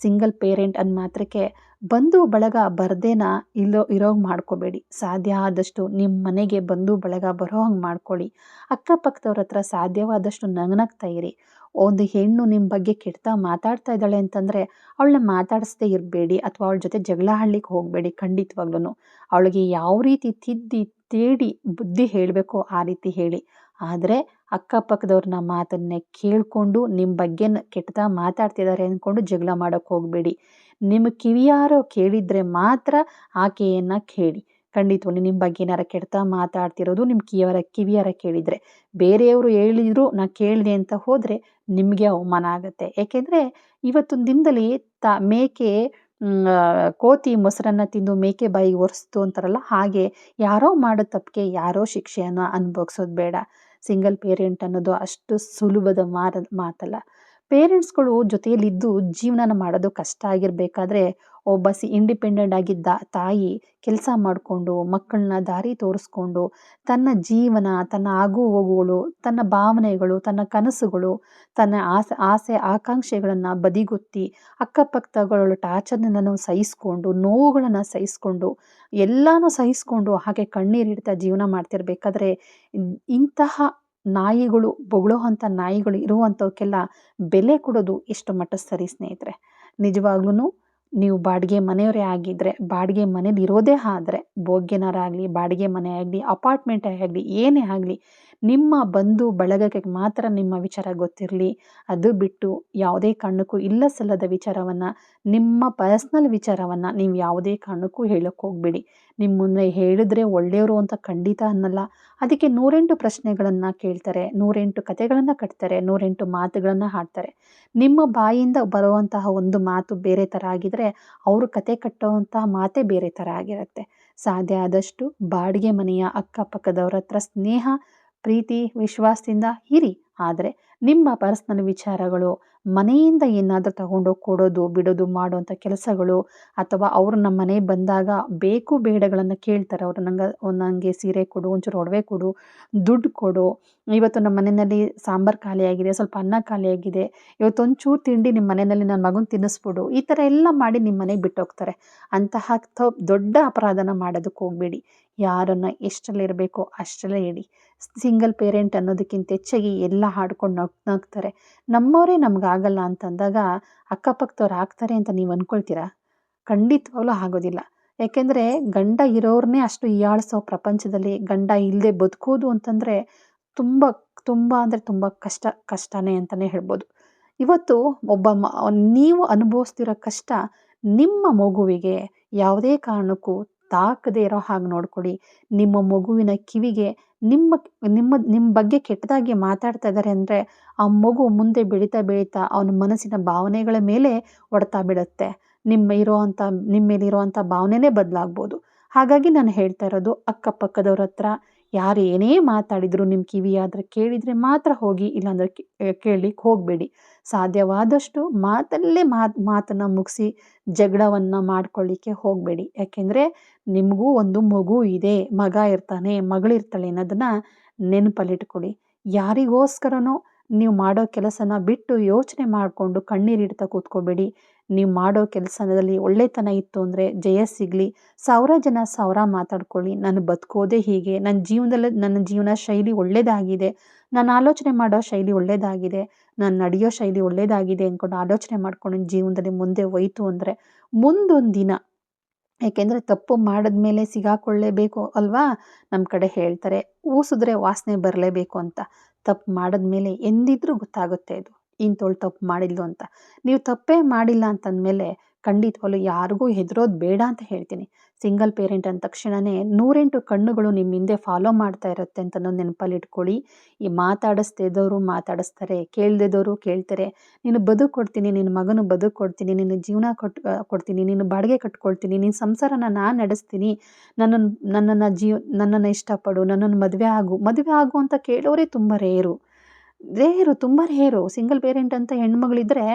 ಸಿಂಗಲ್ ಪೇರೆಂಟ್ ಅಂದ ಮಾತ್ರಕ್ಕೆ ಬಂಧು ಬಳಗ ಬರದೇನ ಇಲ್ಲೋ, ಇರೋಂಗೆ ಮಾಡ್ಕೋಬೇಡಿ. ಸಾಧ್ಯ ಆದಷ್ಟು ನಿಮ್ಮ ಮನೆಗೆ ಬಂಧು ಬಳಗ ಬರೋ ಹಂಗೆ ಮಾಡ್ಕೊಳ್ಳಿ ಅಕ್ಕಪಕ್ಕದವ್ರ ಹತ್ರ ಸಾಧ್ಯವಾದಷ್ಟು ನಗನಗ್ತಾ ಇರಿ ಒಂದು ಹೆಣ್ಣು ನಿಮ್ಮ ಬಗ್ಗೆ ಕೆಟ್ಟ ಮಾತಾಡ್ತಾ ಇದ್ದಾಳೆ ಅಂತಂದರೆ ಅವಳನ್ನ ಮಾತಾಡಿಸ್ದೇ ಇರಬೇಡಿ ಅಥವಾ ಅವಳ ಜೊತೆ ಜಗಳ ಆಡ್ಲಿಕ್ಕೆ ಹೋಗಬೇಡಿ ಖಂಡಿತವಾಗ್ಲೂ ಅವಳಿಗೆ ಯಾವ ರೀತಿ ತಿದ್ದಿ, ತೇಡಿ ಬುದ್ಧಿ ಹೇಳಬೇಕೋ ಆ ರೀತಿ ಹೇಳಿ. ಆದರೆ ಅಕ್ಕಪಕ್ಕದವ್ರನ್ನ ಮಾತನ್ನೇ ಕೇಳಿಕೊಂಡು ನಿಮ್ಮ ಬಗ್ಗೆ ಕೆಟ್ಟದಾಗ ಮಾತಾಡ್ತಿದ್ದಾರೆ ಅಂದ್ಕೊಂಡು ಜಗಳ ಮಾಡೋಕ್ಕೆ ಹೋಗಬೇಡಿ. ನಿಮ್ಮ ಕಿವಿಯಾರೋ ಕೇಳಿದರೆ ಮಾತ್ರ ಆಕೆಯನ್ನು ಕೇಳಿ. ಖಂಡಿತವಾಗಿ ನಿಮ್ಮ ಬಗ್ಗೆ ಏನಾರ ಕೆಡ್ತಾ ಮಾತಾಡ್ತಿರೋದು ನಿಮ್ಮ ಕಿವಿಯರ ಕಿವಿಯಾರ ಕೇಳಿದರೆ. ಬೇರೆಯವರು ಹೇಳಿದ್ರು ನಾ ಕೇಳಿದೆ ಅಂತ ಹೋದರೆ ನಿಮಗೆ ಅವಮಾನ ಆಗುತ್ತೆ. ಏಕೆಂದರೆ ಇವತ್ತಿನ ದಿನದಲ್ಲಿ ತ ಮೇಕೆ ಕೋತಿ ಮೊಸರನ್ನು ತಿಂದು ಮೇಕೆ ಬಾಯಿಗೆ ಒರೆಸ್ತು ಅಂತಾರಲ್ಲ ಹಾಗೆ ಯಾರೋ ಮಾಡೋ ತಪ್ಪಿಗೆ ಯಾರೋ ಶಿಕ್ಷೆಯನ್ನು ಅನುಭವಿಸೋದು ಬೇಡ. ಸಿಂಗಲ್ ಪೇರೆಂಟ್ ಅನ್ನೋದು ಅಷ್ಟು ಸುಲಭದ ಮಾತಲ್ಲ. ಪೇರೆಂಟ್ಸ್ಗಳು ಜೊತೆಯಲ್ಲಿದ್ದು ಜೀವನನ ಮಾಡೋದು ಕಷ್ಟ ಆಗಿರಬೇಕಾದ್ರೆ ಒಬ್ಬ ಸಿ ಇಂಡಿಪೆಂಡೆಂಟ್ ಆಗಿದ್ದ ತಾಯಿ ಕೆಲಸ ಮಾಡಿಕೊಂಡು, ಮಕ್ಕಳನ್ನ ದಾರಿ ತೋರಿಸ್ಕೊಂಡು, ತನ್ನ ಜೀವನ, ತನ್ನ ಆಗು ಹೋಗುಗಳು ತನ್ನ ಭಾವನೆಗಳು, ತನ್ನ ಕನಸುಗಳು, ತನ್ನ ಆಸೆ ಆಸೆ ಆಕಾಂಕ್ಷೆಗಳನ್ನು ಬದಿಗೊತ್ತಿ ಅಕ್ಕಪಕ್ಕಗಳ ಟಾರ್ಚರ್ನನ್ನು ಸಹಿಸ್ಕೊಂಡು, ನೋವುಗಳನ್ನು ಸಹಿಸ್ಕೊಂಡು, ಎಲ್ಲನೂ ಸಹಿಸ್ಕೊಂಡು ಹಾಗೆ ಕಣ್ಣೀರಿಡ್ತಾ ಜೀವನ ಮಾಡ್ತಿರ್ಬೇಕಾದ್ರೆ ಇಂತಹ ನಾಯಿಗಳು ಬೊಗಳೋ ಅಂಥ ನಾಯಿಗಳು ಇರುವಂಥವಕ್ಕೆಲ್ಲ ಬೆಲೆ ಕೊಡೋದು ಎಷ್ಟು ಮಟ್ಟ ಸರಿ ಸ್ನೇಹಿತರೆ. ನಿಜವಾಗ್ಲೂ ನೀವು ಬಾಡಿಗೆ ಮನೆಯವರೇ ಆಗಿದ್ದರೆ ಬಾಡಿಗೆ ಮನೇಲಿ ಇರೋದೇ ಆದರೆ, ಭೋಗ್ಯನಾರಾಗಲಿ, ಬಾಡಿಗೆ ಮನೆ ಆಗಲಿ, ಅಪಾರ್ಟ್ಮೆಂಟೇ ಆಗಲಿ, ಏನೇ ಆಗಲಿ ನಿಮ್ಮ ಬಂಧು ಬಳಗಕ್ಕೆ ಮಾತ್ರ ನಿಮ್ಮ ವಿಚಾರ ಗೊತ್ತಿರಲಿ. ಅದು ಬಿಟ್ಟು ಯಾವುದೇ ಕಾರಣಕ್ಕೂ ಇಲ್ಲ ಸಲ್ಲದ ವಿಚಾರವನ್ನು, ನಿಮ್ಮ ಪರ್ಸ್ನಲ್ ವಿಚಾರವನ್ನು ನೀವು ಯಾವುದೇ ಕಾರಣಕ್ಕೂ ಹೇಳೋಕ್ಕೆ ಹೋಗಬೇಡಿ. ನಿಮ್ಮ ಮುಂದೆ ಹೇಳಿದ್ರೆ ಒಳ್ಳೆಯವರು ಅಂತ ಖಂಡಿತ ಅನ್ನಲ್ಲ. ಅದಕ್ಕೆ ನೂರೆಂಟು ಪ್ರಶ್ನೆಗಳನ್ನು ಕೇಳ್ತಾರೆ, ನೂರೆಂಟು ಕಥೆಗಳನ್ನು ಕಟ್ತಾರೆ, ನೂರೆಂಟು ಮಾತುಗಳನ್ನು ಹಾಡ್ತಾರೆ. ನಿಮ್ಮ ಬಾಯಿಂದ ಬರುವಂತಹ ಒಂದು ಮಾತು ಬೇರೆ ಥರ ಆಗಿದ್ರೆ ಅವರು ಕತೆ ಕಟ್ಟುವಂತಹ ಮಾತೇ ಬೇರೆ ಥರ ಆಗಿರುತ್ತೆ. ಸಾಧ್ಯ ಆದಷ್ಟು ಬಾಡಿಗೆ ಮನೆಯ ಅಕ್ಕಪಕ್ಕದವ್ರ ಹತ್ರ ಸ್ನೇಹ ಪ್ರೀತಿ, ವಿಶ್ವಾಸದಿಂದ ಇರಿ. ಆದರೆ ನಿಮ್ಮ ಪರ್ಸ್ನಲ್ ವಿಚಾರಗಳು, ಮನೆಯಿಂದ ಏನಾದರೂ ತಗೊಂಡೋಗಿ ಕೊಡೋದು, ಬಿಡೋದು ಮಾಡುವಂಥ ಕೆಲಸಗಳು, ಅಥವಾ ಅವರು ನಮ್ಮ ಮನೆಗೆ ಬಂದಾಗ ಬೇಕು ಬೇಡಗಳನ್ನು ಕೇಳ್ತಾರೆ, ಅವರು ನಂಗೆ ನನಗೆ ಸೀರೆ ಕೊಡು, ಒಂಚೂರು ಒಡವೆ ಕೊಡು, ದುಡ್ಡು ಕೊಡು. ಇವತ್ತು ನಮ್ಮ ಮನೆಯಲ್ಲಿ ಸಾಂಬಾರು ಖಾಲಿಯಾಗಿದೆ ಸ್ವಲ್ಪ ಅನ್ನ ಖಾಲಿಯಾಗಿದೆ ಇವತ್ತು ಒಂಚೂರು ತಿಂಡಿ ನಿಮ್ಮ ಮನೆಯಲ್ಲಿ ನನ್ನ ಮಗನ ತಿನ್ನಿಸ್ಬಿಡು. ಈ ಥರ ಎಲ್ಲ ಮಾಡಿ ನಿಮ್ಮ ಮನೆಗೆ ಬಿಟ್ಟೋಗ್ತಾರೆ. ಅಂತಹ ದೊಡ್ಡ ಅಪರಾಧನ ಮಾಡೋದಕ್ಕೆ ಹೋಗಬೇಡಿ. ಯಾರನ್ನು ಎಷ್ಟರಲ್ಲಿರಬೇಕೋ ಅಷ್ಟರಲ್ಲೇ ಇಡಿ ಸಿಂಗಲ್ ಪೇರೆಂಟ್ ಅನ್ನೋದಕ್ಕಿಂತ ಹೆಚ್ಚಾಗಿ ಎಲ್ಲ ಹಾಡ್ಕೊಂಡು ನಗ್, ನಗ್ತಾರೆ. ನಮ್ಮವರೇ ನಮಗಾಗಲ್ಲ ಅಂತಂದಾಗ ಅಕ್ಕಪಕ್ಕದವ್ರು ಆಗ್ತಾರೆ ಅಂತ ನೀವು ಅಂದ್ಕೊಳ್ತೀರಾ ಖಂಡಿತವಾಗ್ಲೂ ಆಗೋದಿಲ್ಲ. ಯಾಕೆಂದರೆ ಗಂಡ ಇರೋರನ್ನೇ ಅಷ್ಟು ಹೀಯಾಳಿಸೋ ಪ್ರಪಂಚದಲ್ಲಿ ಗಂಡ ಇಲ್ಲದೆ ಬದುಕೋದು ಅಂತಂದರೆ ತುಂಬ ತುಂಬ ಅಂದರೆ ತುಂಬ ಕಷ್ಟ, ಕಷ್ಟನೇ ಅಂತಲೇ ಹೇಳ್ಬೋದು. ಇವತ್ತು ಒಬ್ಬ ಮ, ನೀವು ಅನುಭವಿಸ್ತಿರೋ ಕಷ್ಟ ನಿಮ್ಮ ಮಗುವಿಗೆ ಯಾವುದೇ ಕಾರಣಕ್ಕೂ ತಾಕದೇ ಇರೋ ಹಾಗೆ ನೋಡ್ಕೊಳ್ಳಿ ನಿಮ್ಮ ಮಗುವಿನ ಕಿವಿಗೆ ನಿಮ್ಮ ನಿಮ್ಮ ನಿಮ್ಮ ಬಗ್ಗೆ ಕೆಟ್ಟದಾಗಿ ಮಾತಾಡ್ತಾ ಇದ್ದಾರೆ ಅಂದರೆ ಆ ಮಗು ಮುಂದೆ ಬೆಳೀತಾ ಬೆಳೀತಾ ಅವನ ಮನಸ್ಸಿನ ಭಾವನೆಗಳ ಮೇಲೆ ಹೊಡ್ತಾ ಬಿಡುತ್ತೆ. ನಿಮ್ಮ ಇರೋವಂಥ ನಿಮ್ಮ ಮೇಲೆ ಇರೋವಂಥ ಭಾವನೆನೇ ಬದಲಾಗ್ಬೋದು. ಹಾಗಾಗಿ ನಾನು ಹೇಳ್ತಾ ಇರೋದು ಅಕ್ಕಪಕ್ಕದವ್ರ ಹತ್ರ ಯಾರು ಏನೇ ಮಾತಾಡಿದ್ರು ನಿಮ್ಮ ಕಿವಿಯಾದ್ರೆ ಕೇಳಿದರೆ ಮಾತ್ರ ಹೋಗಿ, ಇಲ್ಲಾಂದ್ರೆ ಕೇಳಲಿಕ್ಕೆ ಹೋಗಬೇಡಿ. ಸಾಧ್ಯವಾದಷ್ಟು ಮಾತಲ್ಲೇ ಮಾತು, ಮಾತನ್ನು ಮುಗಿಸಿ ಜಗಳವನ್ನು ಮಾಡ್ಕೊಳ್ಳಿಕ್ಕೆ ಹೋಗಬೇಡಿ. ಯಾಕೆಂದರೆ ನಿಮಗೂ ಒಂದು ಮಗು ಇದೆ, ಮಗ ಇರ್ತಾನೆ, ಮಗಳಿರ್ತಾಳೆ ಅನ್ನೋದನ್ನು ನೆನಪಲ್ಲಿಟ್ಕೊಳ್ಳಿ. ಯಾರಿಗೋಸ್ಕರನೋ ನೀವು ಮಾಡೋ ಕೆಲಸನ ಬಿಟ್ಟು ಯೋಚನೆ ಮಾಡಿಕೊಂಡು ಕಣ್ಣೀರಿಡ್ತಾ ಕೂತ್ಕೋಬೇಡಿ. ನೀವು ಮಾಡೋ ಕೆಲಸದಲ್ಲಿ ಒಳ್ಳೆತನ ಇತ್ತು ಅಂದರೆ ಜಯ ಸಿಗಲಿ. ಸಾವಿರ ಜನ ಸಾವಿರ ಮಾತಾಡ್ಕೊಳ್ಳಿ. ನಾನು ಬದುಕೋದೇ ಹೀಗೆ. ನನ್ನ ಜೀವನದಲ್ಲಿ ನನ್ನ ಜೀವನ ಶೈಲಿ ಒಳ್ಳೆಯದಾಗಿದೆ ನಾನು ಆಲೋಚನೆ ಮಾಡೋ ಶೈಲಿ ಒಳ್ಳೆಯದಾಗಿದೆ ನಾನು ನಡೆಯೋ ಶೈಲಿ ಒಳ್ಳೆಯದಾಗಿದೆ ಅಂದ್ಕೊಂಡು ಆಲೋಚನೆ ಮಾಡ್ಕೊಂಡು ಜೀವನದಲ್ಲಿ ಮುಂದೆ ಹೋಯ್ತು ಅಂದರೆ ಮುಂದೊಂದು ದಿನ ಏಕೆಂದರೆ ತಪ್ಪು ಮಾಡಿದ್ಮೇಲೆ ಸಿಗಾಕೊಳ್ಳೇಬೇಕು ಅಲ್ವಾ? ನಮ್ಮ ಕಡೆ ಹೇಳ್ತಾರೆ, ಊಸಿದ್ರೆ ವಾಸನೆ ಬರಲೇಬೇಕು ಅಂತ. ತಪ್ಪು ಮಾಡಿದ್ಮೇಲೆ ಎಂದಿದ್ರೂ ಗೊತ್ತಾಗುತ್ತೆ ಇದು ಇಂಥವಳು ತಪ್ಪು ಮಾಡಿದ್ಲು ಅಂತ. ನೀವು ತಪ್ಪೇ ಮಾಡಿಲ್ಲ ಅಂತಂದಮೇಲೆ ಖಂಡಿತವಾಗ್ಲೂ ಯಾರಿಗೂ ಹೆದರೋದು ಬೇಡ ಅಂತ ಹೇಳ್ತೀನಿ. ಸಿಂಗಲ್ ಪೇರೆಂಟ್ ಅಂದ ತಕ್ಷಣವೇ ನೂರೆಂಟು ಕಣ್ಣುಗಳು ನಿಮ್ಮ ಹಿಂದೆ ಫಾಲೋ ಮಾಡ್ತಾ ಇರುತ್ತೆ ಅಂತ ನೆನಪಲ್ಲಿ ಇಟ್ಕೊಳ್ಳಿ. ಈ ಮಾತಾಡಿಸ್ತಿದ್ದವರು ಮಾತಾಡಿಸ್ತಾರೆ ಕೇಳ್ದಿದ್ದವರು ಕೇಳ್ತಾರೆ. ನೀನು ಬದುಕು ಕೊಡ್ತೀನಿ ನಿನ್ನ ಮಗನು ಬದುಕು ಕೊಡ್ತೀನಿ, ನಿನ್ನ ಜೀವನ ಕೊಟ್ಟು ಕೊಡ್ತೀನಿ ನಿನ್ನ ಬಾಡಿಗೆ ಕಟ್ಕೊಳ್ತೀನಿ ನಿನ್ನ ಸಂಸಾರನ ನಾನು ನಡೆಸ್ತೀನಿ. ನನ್ನನ್ನು ನನ್ನನ್ನು ಜೀವ, ನನ್ನನ್ನು ಇಷ್ಟಪಡು ನನ್ನನ್ನು ಮದುವೆ ಆಗು ಮದುವೆ ಆಗು ಅಂತ ಕೇಳೋರೇ ತುಂಬ ರೇರು. ರೇರು, ತುಂಬ ರೇರು. ಸಿಂಗಲ್ ಪೇರೆಂಟ್ ಅಂತ ಹೆಣ್ಮಗಳಿದ್ರೆ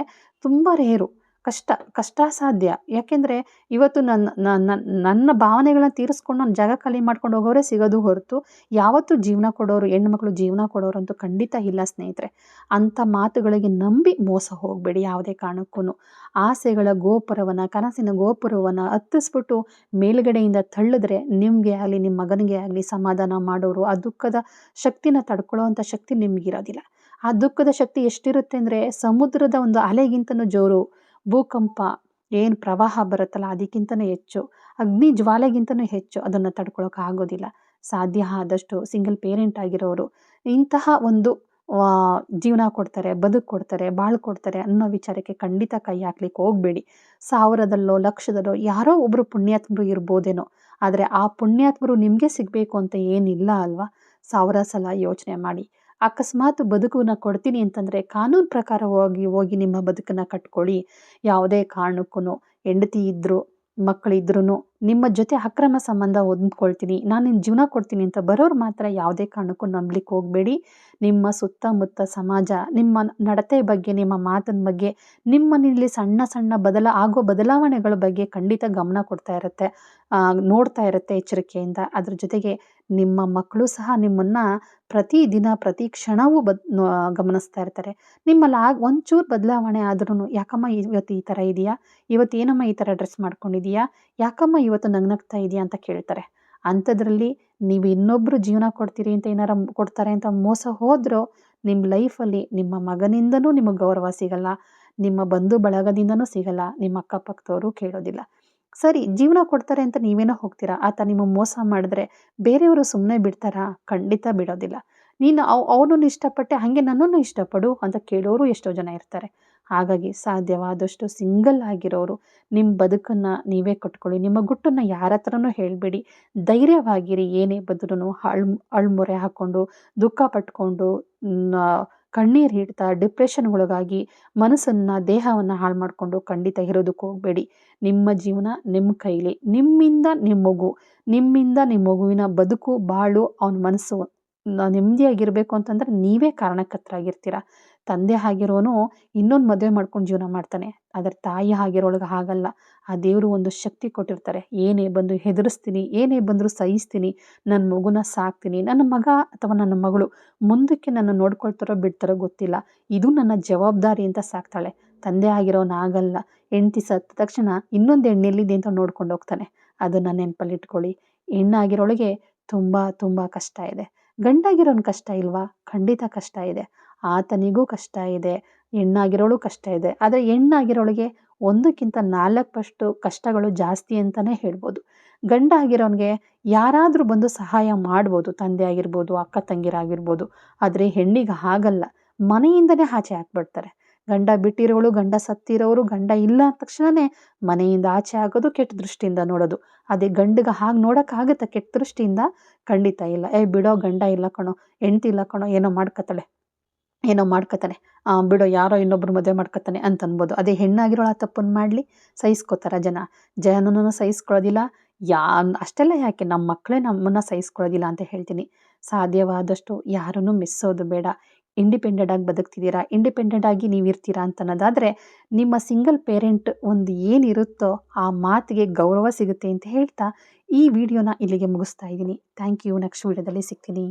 ತುಂಬ ರೇರು. ಕಷ್ಟ ಕಷ್ಟ ಸಾಧ್ಯ ಯಾಕೆಂದರೆ ಇವತ್ತು ನನ್ನ ನನ್ನ ನನ್ನ ಭಾವನೆಗಳನ್ನ ತೀರಿಸ್ಕೊಂಡು ನಾನು ಜಾಗ ಖಾಲಿ ಮಾಡ್ಕೊಂಡು ಹೋಗೋರೇ ಸಿಗೋದು ಹೊರತು ಯಾವತ್ತೂ ಜೀವನ ಕೊಡೋರು ಹೆಣ್ಮಕ್ಳು ಜೀವನ ಕೊಡೋರು ಅಂತೂ ಖಂಡಿತ ಇಲ್ಲ ಸ್ನೇಹಿತರೆ. ಅಂಥ ಮಾತುಗಳಿಗೆ ನಂಬಿ ಮೋಸ ಹೋಗಬೇಡಿ ಯಾವುದೇ ಕಾರಣಕ್ಕೂ ಆಸೆಗಳ ಗೋಪುರವನ್ನು, ಕನಸಿನ ಗೋಪುರವನ್ನು ಹತ್ತಿಸ್ಬಿಟ್ಟು ಮೇಲುಗಡೆಯಿಂದ ತಳ್ಳಿದ್ರೆ ನಿಮಗೆ ಆಗಲಿ ನಿಮ್ಮ ಮಗನಿಗೆ ಆಗಲಿ ಸಮಾಧಾನ ಮಾಡೋರು, ಆ ದುಃಖದ ಶಕ್ತಿನ ತಡ್ಕೊಳ್ಳೋ ಶಕ್ತಿ ನಿಮಗಿರೋದಿಲ್ಲ. ಆ ದುಃಖದ ಶಕ್ತಿ ಎಷ್ಟಿರುತ್ತೆ ಅಂದರೆ ಸಮುದ್ರದ ಒಂದು ಅಲೆಗಿಂತನೂ ಜೋರು ಭೂಕಂಪ, ಏನು ಪ್ರವಾಹ ಬರುತ್ತಲ್ಲ ಅದಕ್ಕಿಂತನೂ ಹೆಚ್ಚು, ಅಗ್ನಿ ಜ್ವಾಲೆಗಿಂತನೂ ಹೆಚ್ಚು ಅದನ್ನು ತಡ್ಕೊಳಕ್ಕೆ ಆಗೋದಿಲ್ಲ. ಸಾಧ್ಯ ಆದಷ್ಟು ಸಿಂಗಲ್ ಪೇರೆಂಟ್ ಆಗಿರೋರು ಇಂತಹ ಒಂದು ಜೀವನ ಕೊಡ್ತಾರೆ, ಬದುಕು ಕೊಡ್ತಾರೆ, ಬಾಳು ಕೊಡ್ತಾರೆ ಅನ್ನೋ ವಿಚಾರಕ್ಕೆ ಖಂಡಿತ ಕೈ ಹಾಕ್ಲಿಕ್ಕೆ ಹೋಗಬೇಡಿ. ಸಾವಿರದಲ್ಲೋ, ಲಕ್ಷದಲ್ಲೋ ಯಾರೋ ಒಬ್ಬರು ಪುಣ್ಯಾತ್ಮರು ಇರ್ಬೋದೇನೋ, ಆದರೆ ಆ ಪುಣ್ಯಾತ್ಮರು ನಿಮಗೆ ಸಿಗಬೇಕು ಅಂತ ಏನಿಲ್ಲ ಅಲ್ವಾ? ಸಾವಿರ ಸಲ ಯೋಚನೆ ಮಾಡಿ. ಅಕಸ್ಮಾತ್ ಬದುಕನ್ನ ಕೊಡ್ತೀನಿ ಅಂತಂದರೆ ಕಾನೂನು ಪ್ರಕಾರ ಹೋಗಿ ಹೋಗಿ ನಿಮ್ಮ ಬದುಕನ್ನು ಕಟ್ಕೊಳ್ಳಿ. ಯಾವುದೇ ಕಾರಣಕ್ಕೂ ಹೆಂಡತಿ ಇದ್ದರೂ ಮಕ್ಕಳಿದ್ರೂ ನಿಮ್ಮ ಜೊತೆ ಅಕ್ರಮ ಸಂಬಂಧ ಹೊಂದ್ಕೊಳ್ತೀನಿ. ನಾನು ನಿನ್ನ ಜೀವನ ಕೊಡ್ತೀನಿ ಅಂತ ಬರೋರು ಮಾತ್ರ ಯಾವುದೇ ಕಾರಣಕ್ಕೂ ನಂಬಲಿಕ್ಕೆ ಹೋಗಬೇಡಿ. ನಿಮ್ಮ ಸುತ್ತಮುತ್ತ ಸಮಾಜ, ನಿಮ್ಮ ನಡತೆ ಬಗ್ಗೆ, ನಿಮ್ಮ ಮಾತಿನ ಬಗ್ಗೆ ನಿಮ್ಮನಲ್ಲಿ ಸಣ್ಣ ಸಣ್ಣ ಬದಲ, ಆಗೋ ಬದಲಾವಣೆಗಳ ಬಗ್ಗೆ ಖಂಡಿತ ಗಮನ ಕೊಡ್ತಾ ಇರುತ್ತೆ. ನೋಡ್ತಾ ಇರುತ್ತೆ ಎಚ್ಚರಿಕೆಯಿಂದ. ಅದ್ರ ಜೊತೆಗೆ ನಿಮ್ಮ ಮಕ್ಕಳು ಸಹ ನಿಮ್ಮನ್ನು ಪ್ರತಿದಿನ ಪ್ರತಿ ಕ್ಷಣವೂ ಬದ್ ಗಮನಿಸ್ತಾ ಇರ್ತಾರೆ. ನಿಮ್ಮಲ್ಲಿ ಆಗ, ಒಂಚೂರು ಬದಲಾವಣೆ ಆದ್ರೂ ಯಾಕಮ್ಮ ಇವತ್ತು ಈ ಥರ ಇದೆಯಾ? ಇವತ್ತು ಏನಮ್ಮ ಈ ಥರ ಡ್ರೆಸ್ ಮಾಡ್ಕೊಂಡಿದೀಯಾ? ಯಾಕಮ್ಮ ಇವತ್ತು ನಗ್ನಗ್ತಾ ಇದೆಯಾ ಅಂತ ಕೇಳ್ತಾರೆ. ಅಂಥದ್ರಲ್ಲಿ ನೀವು ಇನ್ನೊಬ್ಬರು ಜೀವನ ಕೊಡ್ತೀರಿ ಅಂತ ಏನಾರ ಕೊಡ್ತಾರೆ ಅಂತ ಮೋಸ ಹೋದರೂ, ನಿಮ್ಮ ಲೈಫಲ್ಲಿ ನಿಮ್ಮ ಮಗನಿಂದನೂ ನಿಮಗೆ ಗೌರವ ಸಿಗಲ್ಲ, ನಿಮ್ಮ ಬಂಧು ಬಳಗದಿಂದನೂ ಸಿಗಲ್ಲ, ನಿಮ್ಮ ಅಕ್ಕಪಕ್ಕದವರು ಕೇಳೋದಿಲ್ಲ. ಸರಿ, ಜೀವನ ಕೊಡ್ತಾರೆ ಅಂತ ನೀವೇನೋ ಹೋಗ್ತೀರಾ? ಆತ ನಿಮ್ಮ ಮೋಸ ಮಾಡಿದ್ರೆ ಬೇರೆಯವರು ಸುಮ್ಮನೆ ಬಿಡ್ತಾರಾ? ಖಂಡಿತ ಬಿಡೋದಿಲ್ಲ. ನೀನು ಅವ್, ಅವನನ್ನು ಇಷ್ಟಪಟ್ಟೆ ಹಾಗೆ ನನ್ನನ್ನು ಇಷ್ಟಪಡು ಅಂತ ಕೇಳೋರು ಎಷ್ಟೋ ಜನ ಇರ್ತಾರೆ. ಹಾಗಾಗಿ ಸಾಧ್ಯವಾದಷ್ಟು ಸಿಂಗಲ್ ಆಗಿರೋರು ನಿಮ್ಮ ಬದುಕನ್ನು ನೀವೇ ಕಟ್ಕೊಳ್ಳಿ. ನಿಮ್ಮ ಗುಟ್ಟನ್ನು ಯಾರ ಹತ್ರನೂ ಹೇಳಬೇಡಿ. ಧೈರ್ಯವಾಗಿರಿ. ಏನೇ ಬಂದ್ರೂ ಅಳ್ ಅಳ್ಮೊರೆ ಹಾಕ್ಕೊಂಡು ದುಃಖ ಪಟ್ಕೊಂಡು ಕಣ್ಣೀರು ಹಿಡ್ತಾ ಡಿಪ್ರೆಷನ್ಗೊಳಗಾಗಿ ಮನಸ್ಸನ್ನು, ದೇಹವನ್ನು ಹಾಳು ಮಾಡಿಕೊಂಡು ಖಂಡಿತ ಇರೋದಕ್ಕೆ ಹೋಗಬೇಡಿ. ನಿಮ್ಮ ಜೀವನ ನಿಮ್ಮ ಕೈಲಿ. ನಿಮ್ಮಿಂದ ನಿಮ್ಮ ಮಗು. ನಿಮ್ಮಿಂದ ನಿಮ್ಮ ಮಗುವಿನ ಬದುಕು, ಬಾಳು, ಅವನ ಮನಸ್ಸು ನೆಮ್ಮದಿಯಾಗಿರಬೇಕು ಅಂತಂದರೆ ನೀವೇ ಕಾರಣಕರ್ತರಾಗಿರ್ತೀರ. ತಂದೆ ಆಗಿರೋನು ಇನ್ನೊಂದು ಮದುವೆ ಮಾಡ್ಕೊಂಡು ಜೀವನ ಮಾಡ್ತಾನೆ. ಆದರೆ ತಾಯಿ ಆಗಿರೋಳಗೆ ಹಾಗಲ್ಲ. ಆ ದೇವರು ಒಂದು ಶಕ್ತಿ ಕೊಟ್ಟಿರ್ತಾರೆ. ಏನೇ ಬಂದು ಹೆದರಿಸ್ತೀನಿ, ಏನೇ ಬಂದರೂ ಸಹಿಸ್ತೀನಿ ನನ್ನ ಮಗುನ ಸಾಕ್ತೀನಿ, ನನ್ನ ಮಗ ಅಥವಾ ನನ್ನ ಮಗಳು ಮುಂದಕ್ಕೆ ನನ್ನ ನೋಡ್ಕೊಳ್ತಾರೋ ಬಿಡ್ತಾರೋ ಗೊತ್ತಿಲ್ಲ. ಇದು ನನ್ನ ಜವಾಬ್ದಾರಿ ಅಂತ ಸಾಕ್ತಾಳೆ. ತಂದೆ ಆಗಿರೋನು ಆಗಲ್ಲ. ಹೆಂಡ್ತಿ ಸತ್ತ ತಕ್ಷಣ ಇನ್ನೊಂದು ಹೆಣ್ಣೆಲ್ಲಿದೆ ಅಂತ ನೋಡ್ಕೊಂಡು ಹೋಗ್ತಾನೆ. ಅದನ್ನು ನೆನಪಲ್ಲಿ ಇಟ್ಕೊಳ್ಳಿ. ಹೆಣ್ಣಾಗಿರೋಳಿಗೆ ತುಂಬ ತುಂಬ ಕಷ್ಟ ಇದೆ. ಗಂಡಾಗಿರೋನ್ ಕಷ್ಟ ಇಲ್ವಾ? ಖಂಡಿತ ಕಷ್ಟ ಇದೆ. ಆತನಿಗೂ ಕಷ್ಟ ಇದೆ, ಹೆಣ್ಣಾಗಿರೋಳು ಕಷ್ಟ ಇದೆ. ಆದರೆ ಹೆಣ್ಣಾಗಿರೋಳಿಗೆ ಒಂದಕ್ಕಿಂತ ನಾಲ್ಕು ಪಟ್ಟು ಕಷ್ಟಗಳು ಜಾಸ್ತಿ ಅಂತಲೇ ಹೇಳ್ಬೋದು. ಗಂಡ ಆಗಿರೋನಿಗೆ ಯಾರಾದರೂ ಬಂದು ಸಹಾಯ ಮಾಡ್ಬೋದು, ತಂದೆ ಆಗಿರ್ಬೋದು, ಅಕ್ಕ ತಂಗಿರಾಗಿರ್ಬೋದು. ಆದರೆ ಹೆಣ್ಣಿಗೆ ಹಾಗಲ್ಲ. ಮನೆಯಿಂದನೇ ಆಚೆ ಹಾಕ್ಬಿಡ್ತಾರೆ ಗಂಡ ಬಿಟ್ಟಿರೋಳು, ಗಂಡ ಸತ್ತಿರೋರು, ಗಂಡ ಇಲ್ಲ ಅಂದ ತಕ್ಷಣವೇ ಮನೆಯಿಂದ ಆಚೆ ಆಗೋದು ಕೆಟ್ಟ ದೃಷ್ಟಿಯಿಂದ ನೋಡೋದು. ಅದೇ ಗಂಡಿಗೆ ಹಾಗೆ ನೋಡೋಕ್ಕಾಗತ್ತಾ ಕೆಟ್ಟ ದೃಷ್ಟಿಯಿಂದ? ಖಂಡಿತ ಇಲ್ಲ. ಏ, ಬಿಡೋ ಗಂಡ ಇಲ್ಲ ಕಣೋ, ಹೆಂಡ್ತಿ ಇಲ್ಲ ಕಣೋ, ಏನೋ ಮಾಡ್ಕೊತಾಳೆ ಏನೋ ಮಾಡ್ಕೊತಾನೆ. ಬಿಡೋ, ಯಾರೋ ಇನ್ನೊಬ್ರು ಮದುವೆ ಮಾಡ್ಕೊತಾನೆ ಅಂತ ಅನ್ಬೋದು. ಅದೇ ಹೆಣ್ಣಾಗಿರೋಳು ಆ ತಪ್ಪನ್ನು ಮಾಡಲಿ, ಸಹಿಸ್ಕೋತಾರ ಜನ. ಜನನೂ ಸಹಿಸ್ಕೊಳ್ಳೋದಿಲ್ಲ, ಯಾ, ಅಷ್ಟೆಲ್ಲ ಯಾಕೆ? ನಮ್ಮ ಮಕ್ಕಳೇ ನಮ್ಮನ್ನು ಸಹಿಸ್ಕೊಳ್ಳೋದಿಲ್ಲ ಅಂತ ಹೇಳ್ತೀನಿ. ಸಾಧ್ಯವಾದಷ್ಟು ಯಾರನ್ನು ಮೆಸ್ಸೋದು ಬೇಡ. ಇಂಡಿಪೆಂಡೆಂಟ್ ಆಗಿ ಬದುಕ್ತಿದ್ದೀರಾ? ಇಂಡಿಪೆಂಡೆಂಟ್ ಆಗಿ ನೀವು ಇರ್ತೀರಾ ಅಂತ ಅನ್ನೋದಾದರೆ, ನಿಮ್ಮ ಸಿಂಗಲ್ ಪೇರೆಂಟ್ ಒಂದು ಏನಿರುತ್ತೋ ಆ ಮಾತಿಗೆ ಗೌರವ ಸಿಗುತ್ತೆ ಅಂತ ಹೇಳ್ತಾ ಈ ವಿಡಿಯೋನ ಇಲ್ಲಿಗೆ ಮುಗಿಸ್ತಾ ಇದ್ದೀನಿ. ಥ್ಯಾಂಕ್ ಯು ನೆಕ್ಸ್ಟ್ ವಿಡಿಯೋದಲ್ಲಿ ಸಿಗ್ತೀನಿ.